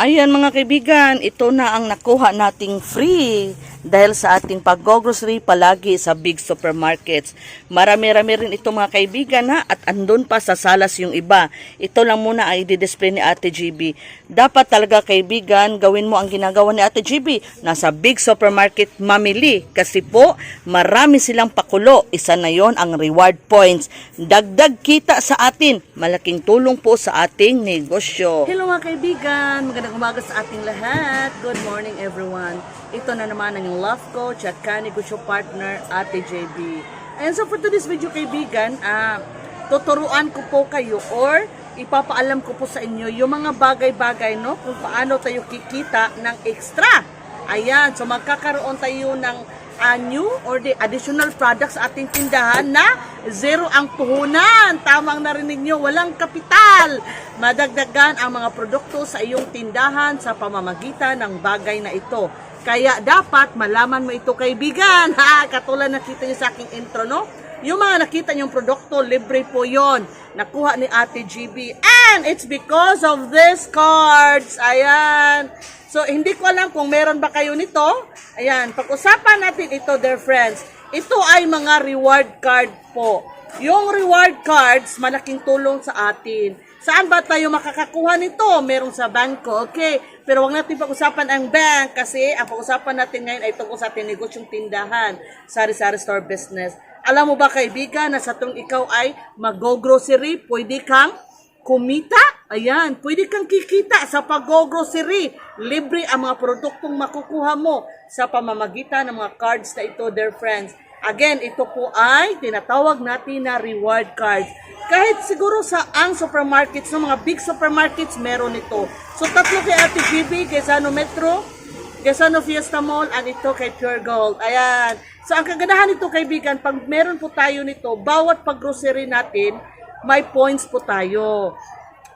Ayan mga kaibigan, ito na ang nakuha nating free dahil sa ating pag-grocery palagi sa big supermarkets. Marami-rami rin ito mga kaibigan ha at andun pa sa salas yung iba. Ito lang muna ay di-display ni Ate GB. Dapat talaga kaibigan, gawin mo ang ginagawa ni Ate GB. Nasa big supermarket mamili kasi po marami silang pakulo. Isa na yon ang reward points. Dagdag kita sa atin. Malaking tulong po sa ating negosyo. Hello mga kaibigan, magandang umaga sa ating lahat. Good morning everyone. Ito na naman ang love coach at kanegosyo partner Ate JB. And so for today's video kaibigan, ah, tuturuan ko po kayo or ipapaalam ko po sa inyo yung mga bagay-bagay no kung paano tayo kikita ng extra. Ayan, so magkakaroon tayo ng ah, new or the additional products sa ating tindahan na zero ang puhunan. Tamang narinig nyo, walang kapital. Madagdagan ang mga produkto sa iyong tindahan sa pamamagitan ng bagay na ito. Kaya dapat malaman mo ito kaibigan. Ha, katulad nakita niyo sa aking intro, no? Yung mga nakita niyong produkto, libre po yon. Nakuha ni Ate GB. And it's because of these cards. Ayan. So, hindi ko alam kung meron ba kayo nito. Ayan, pag-usapan natin ito, dear friends. Ito ay mga reward card po. Yung reward cards, malaking tulong sa atin. Saan ba tayo makakakuha nito? Meron sa bangko, okay. Pero wag natin pag-usapan ang bank kasi ang pag-usapan natin ngayon ay tungkol sa ating negosyong tindahan, sari-sari store business. Alam mo ba kaibigan na sa tuwing ikaw ay mag-grocery, pwede kang kumita. Ayan, pwede kang kikita sa pag-grocery. Libre ang mga produktong makukuha mo sa pamamagitan ng mga cards na ito, dear friends. Again, ito po ay tinatawag natin na reward cards. Kahit siguro sa ang supermarkets, ng mga big supermarkets, meron ito. So, tatlo kay Ate GB, Sano Metro, Gasano Fiesta Mall, at ito kay Pure Gold. Ayan. So, ang kagandahan nito, kaibigan, pag meron po tayo nito, bawat pag-grocery natin, may points po tayo.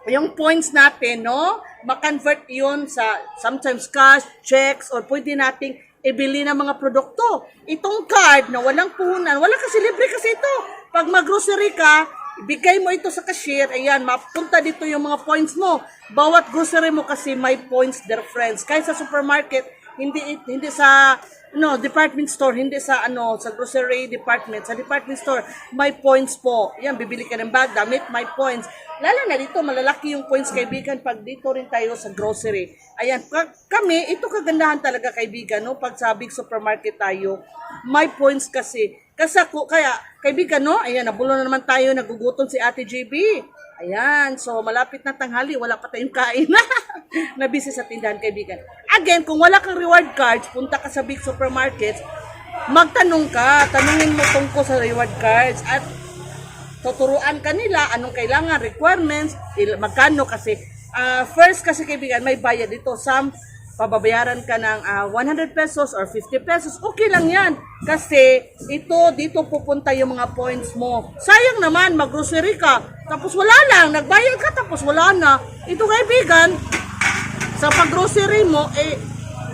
Yung points natin, no, makonvert yun sa sometimes cash, checks, or pwede nating ibili ng mga produkto. Itong card na walang puhunan, wala kasi libre kasi ito. Pag mag-grocery ka, ibigay mo ito sa cashier, ayan, mapunta dito yung mga points mo. Bawat grocery mo kasi may points, dear friends. Kahit sa supermarket, hindi hindi sa no department store hindi sa ano sa grocery department. Sa department store may points po. Yan bibili ka ng bag damit may points. Lalo na dito malalaki yung points kaibigan. Pag dito rin tayo sa grocery. Ayan ka- kami ito kagandahan talaga kaibigan no? Pag sa big supermarket tayo may points kasi. Kasi ako, kaya kaibigan no? Ayan nabulo na naman tayo nagugutom si Ate JB Ayan, so malapit na tanghali, wala pa tayong kain. na busy sa tindahan, kaibigan. Again, kung wala kang reward cards, punta ka sa big supermarkets, magtanong ka, tanungin mo tungkol sa reward cards at tuturuan ka nila anong kailangan, requirements, magkano kasi. ah, first kasi kaibigan, may bayad dito. Some, pababayaran ka ng ah, 100 pesos or 50 pesos, okay lang yan. Kasi ito, dito pupunta yung mga points mo. Sayang naman, mag-grocery ka, tapos wala lang, nagbayad ka, tapos wala na. Ito kaibigan, sa pag-grocery mo, eh,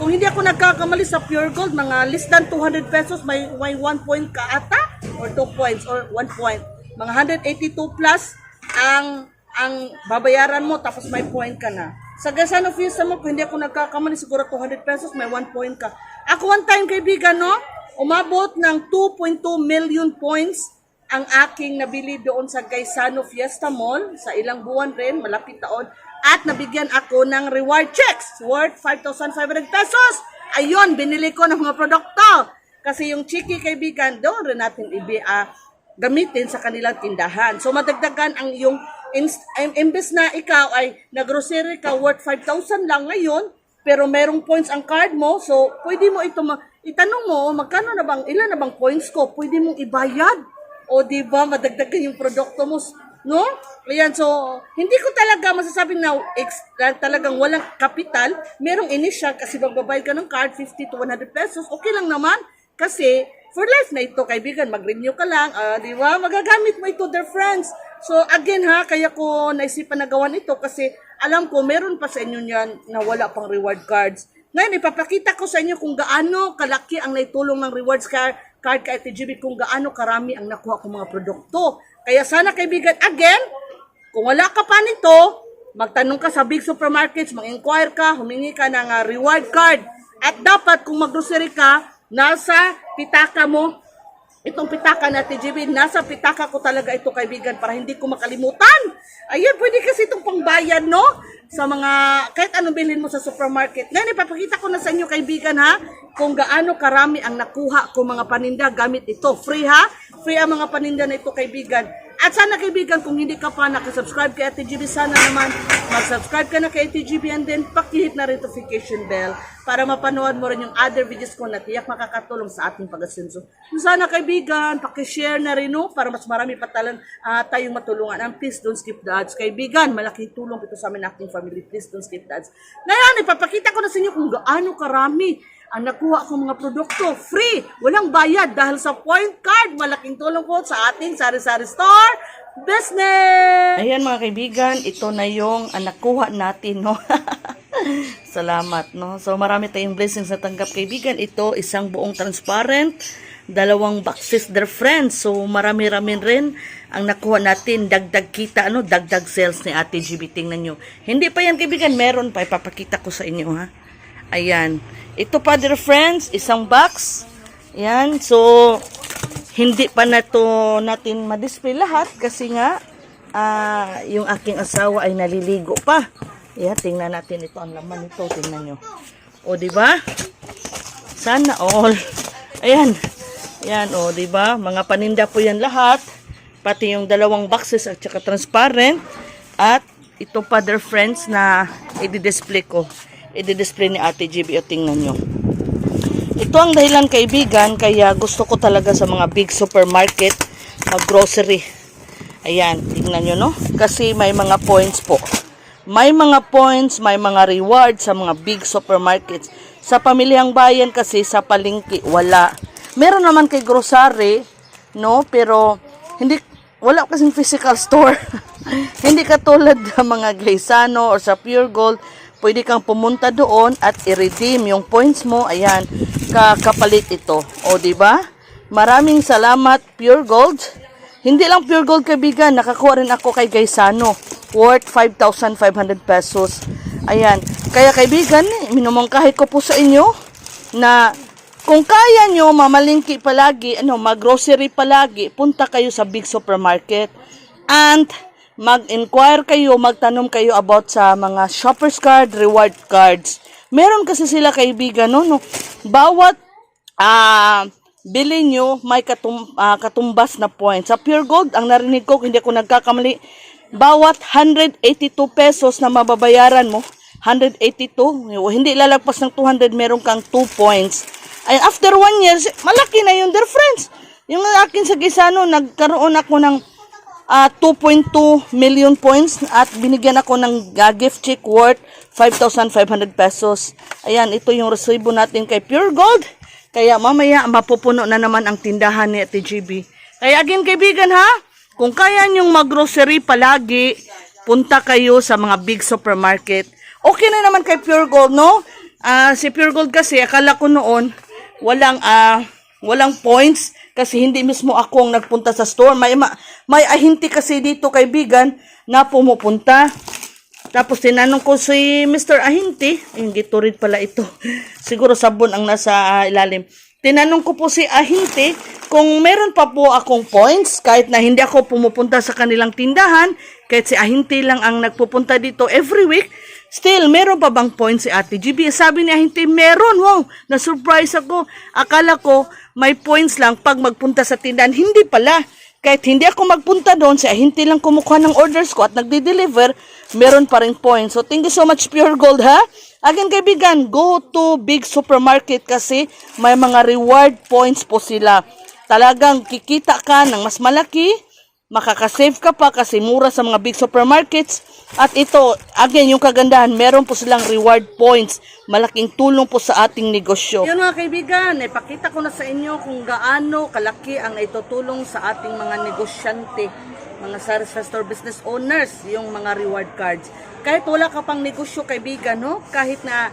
kung hindi ako nagkakamali sa Pure Gold, mga less than 200 pesos, may, may 1 point ka ata, or 2 points, or 1 point. Mga 182 plus ang ang babayaran mo, tapos may point ka na. Sa Gasano Fiesta mo, kung hindi ako nagkakamali, siguro 200 pesos, may 1 point ka. Ako one time, kaibigan, no? Umabot ng 2.2 million points ang aking nabili doon sa Gaisano Fiesta Mall sa ilang buwan rin, malapit taon, at nabigyan ako ng reward checks worth 5,500 pesos. Ayun, binili ko ng mga produkto. Kasi yung chiki kaibigan, doon rin natin ibi, ah, gamitin sa kanilang tindahan. So madagdagan ang im- imbes na ikaw ay naggrocery ka worth 5,000 lang ngayon, pero merong points ang card mo, so pwede mo ito ma- itanong mo, magkano na bang, ilan na bang points ko? Pwede mong ibayad. O di ba madagdagan yung produkto mo, no? Ayan, so hindi ko talaga masasabing na ex, talagang walang kapital, merong initial kasi magbabayad ka ng card 50 to 100 pesos, okay lang naman kasi for life na ito, kaibigan, mag-renew ka lang, ah, di ba? Magagamit mo ito, dear friends. So, again ha, kaya ko naisipan na gawan ito kasi alam ko, meron pa sa inyo niyan na wala pang reward cards. Ngayon, ipapakita ko sa inyo kung gaano kalaki ang naitulong ng rewards card, card kay TGB, kung gaano karami ang nakuha kong mga produkto. Kaya sana, kaibigan, again, kung wala ka pa nito, magtanong ka sa big supermarkets, mag-inquire ka, humingi ka ng ah, reward card. At dapat kung mag-grocery ka, nasa pitaka mo, itong pitaka na TGB, nasa pitaka ko talaga ito kaibigan para hindi ko makalimutan. Ayun, pwede kasi itong pangbayan, no? Sa mga, kahit anong bilhin mo sa supermarket. Ngayon, ipapakita ko na sa inyo kaibigan ha, kung gaano karami ang nakuha ko mga paninda gamit ito. Free ha? Free ang mga paninda na ito kaibigan. At sana kaibigan, kung hindi ka pa nakasubscribe kay Ate GB, sana naman mag-subscribe ka na kay Ate GB and then pakihit na notification bell para mapanood mo rin yung other videos ko na tiyak makakatulong sa ating pag-asenso. Sana kaibigan, pakishare na rin no, para mas marami pa talang ah, tayong matulungan. And please don't skip the ads. Kaibigan, malaking tulong ito sa amin ating family. Please don't skip the ads. Ngayon, ipapakita ko na sa inyo kung gaano karami ang nakuha kong mga produkto free, walang bayad dahil sa point card. Malaking tulong po sa ating sari-sari store business. Ayan mga kaibigan, ito na yung ang nakuha natin, no? Salamat, no? So marami tayong blessings na tanggap kaibigan. Ito isang buong transparent, dalawang boxes their friends. So marami-rami rin ang nakuha natin. Dagdag kita, ano? Dagdag sales ni Ate GB. Tingnan nyo. Hindi pa yan kaibigan, meron pa. Ipapakita ko sa inyo, ha? Ayan. Ito pa, dear friends, isang box. Ayan. So, hindi pa na to natin ma-display lahat kasi nga ah, yung aking asawa ay naliligo pa. Ayan, tingnan natin ito ang laman nito. Tingnan nyo. O, ba? Sana all. Ayan. Ayan, o, ba? Mga paninda po yan lahat. Pati yung dalawang boxes at saka transparent. At ito pa, dear friends, na i-display ko. I-display ni Ate GB. O, tingnan nyo. Ito ang dahilan kaibigan kaya gusto ko talaga sa mga big supermarket mag-grocery. Ayan, tingnan nyo no? Kasi may mga points po. May mga points, may mga rewards sa mga big supermarkets. Sa pamilyang bayan kasi sa palengke wala. Meron naman kay grocery, no? Pero hindi wala kasing physical store. hindi katulad ng mga Gaisano or sa Pure Gold pwede kang pumunta doon at i-redeem yung points mo. Ayan, kakapalit ito. O, ba? Maraming salamat, Pure Gold. Hindi lang Pure Gold, kaibigan. Nakakuha rin ako kay Gaisano. Worth 5,500 pesos. Ayan. Kaya, kaibigan, minumungkahi ko po sa inyo na kung kaya nyo mamalingki palagi, ano, mag-grocery palagi, punta kayo sa big supermarket. And mag-inquire kayo, magtanong kayo about sa mga shopper's card, reward cards. Meron kasi sila kaibigan, no? no bawat ah bili nyo, may katum, ah, katumbas na points. Sa Pure Gold, ang narinig ko, hindi ako nagkakamali, bawat 182 pesos na mababayaran mo, 182, hindi lalagpas ng 200, meron kang 2 points. And after one year, malaki na yun, dear friends. Yung akin sa Gisano, nagkaroon ako ng ah, 2.2 million points at binigyan ako ng gift check worth 5,500 pesos. Ayan, ito yung resibo natin kay Pure Gold. Kaya mamaya mapupuno na naman ang tindahan ni Ate GB. Kaya again kaibigan ha, kung kaya nyong mag-grocery palagi, punta kayo sa mga big supermarket. Okay na naman kay Pure Gold, no? Ah, si Pure Gold kasi, akala ko noon, walang, ah, walang points kasi hindi mismo ako ang nagpunta sa store. May, ma- may ahinti kasi dito kaibigan na pumupunta. Tapos tinanong ko si Mr. Ahinti, yung giturid pala ito. Siguro sabon ang nasa ilalim. Tinanong ko po si Ahinti kung meron pa po akong points kahit na hindi ako pumupunta sa kanilang tindahan, kahit si Ahinti lang ang nagpupunta dito every week, still meron pa bang points si Ate GB? Sabi ni Ahinti, meron. Wow, na-surprise ako. Akala ko may points lang pag magpunta sa tindahan. Hindi pala. Kahit hindi ako magpunta doon, si Ahinti lang kumukuha ng orders ko at nagde-deliver, meron pa rin points. So, thank you so much, Pure Gold, ha? Again, kaibigan, go to big supermarket kasi may mga reward points po sila. Talagang kikita ka ng mas malaki, makakasave ka pa kasi mura sa mga big supermarkets. At ito, again, yung kagandahan, meron po silang reward points. Malaking tulong po sa ating negosyo. Yun mga kaibigan, ipakita ko na sa inyo kung gaano kalaki ang naitutulong sa ating mga negosyante, mga sari store business owners, yung mga reward cards. Kahit wala ka pang negosyo kaibigan, no? kahit na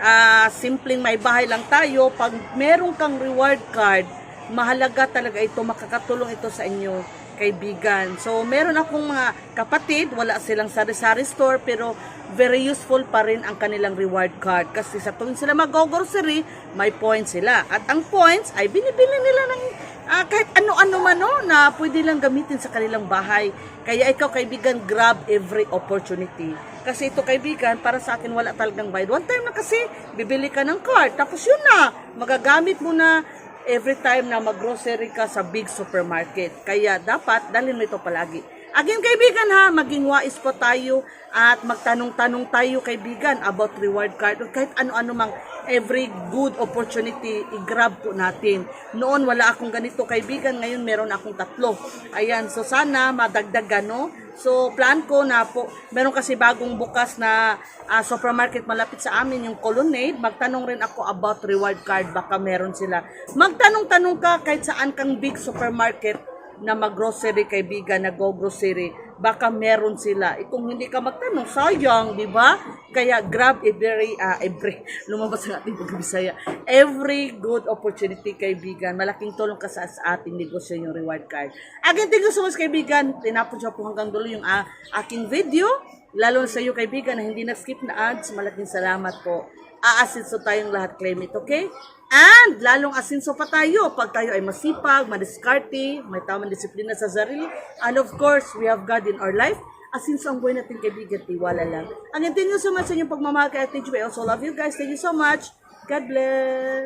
ah, simpleng may bahay lang tayo, pag meron kang reward card, mahalaga talaga ito, makakatulong ito sa inyo. Kaibigan. So, meron akong mga kapatid, wala silang sari-sari store, pero very useful pa rin ang kanilang reward card. Kasi sa tuwing sila mag-grocery, may points sila. At ang points ay binibili nila ng ah, kahit ano-ano man no, na pwede lang gamitin sa kanilang bahay. Kaya ikaw kaibigan, grab every opportunity. Kasi ito kaibigan, para sa akin wala talagang bayad. One time na kasi, bibili ka ng card. Tapos yun na, magagamit mo na every time na mag-grocery ka sa big supermarket. Kaya dapat dalhin mo ito palagi. Again kaibigan ha, maging wais po tayo at magtanong-tanong tayo kaibigan about reward card o kahit ano-ano mang every good opportunity i-grab po natin. Noon wala akong ganito kaibigan, ngayon meron akong tatlo. Ayan, so sana madagdagan no. So plan ko na po, meron kasi bagong bukas na ah, supermarket malapit sa amin yung Colonnade. Magtanong rin ako about reward card, baka meron sila. Magtanong-tanong ka kahit saan kang big supermarket na mag-grocery kaibigan, na go-grocery, baka meron sila. Eh, kung hindi ka magtanong, sayang, di ba? Kaya grab every, ah, every, lumabas ang ating pag-bisaya, every good opportunity kaibigan. Malaking tulong ka sa, ating negosyo yung reward card. Again, thank you so much kaibigan. Tinapon siya po hanggang dulo yung ah, aking video. Lalo sa iyo kaibigan na hindi na-skip na ads, malaking salamat po. Aasinso tayong lahat, claim it, okay? And lalong asinso pa tayo pag tayo ay masipag, madiskarte, may tamang disiplina sa sarili. And of course, we have God in our life. Asinso ang buhay natin kaibigan, tiwala lang. Again, thank you so much sa inyong pagmamahal kay Ate Ju. Also love you guys. Thank you so much. God bless.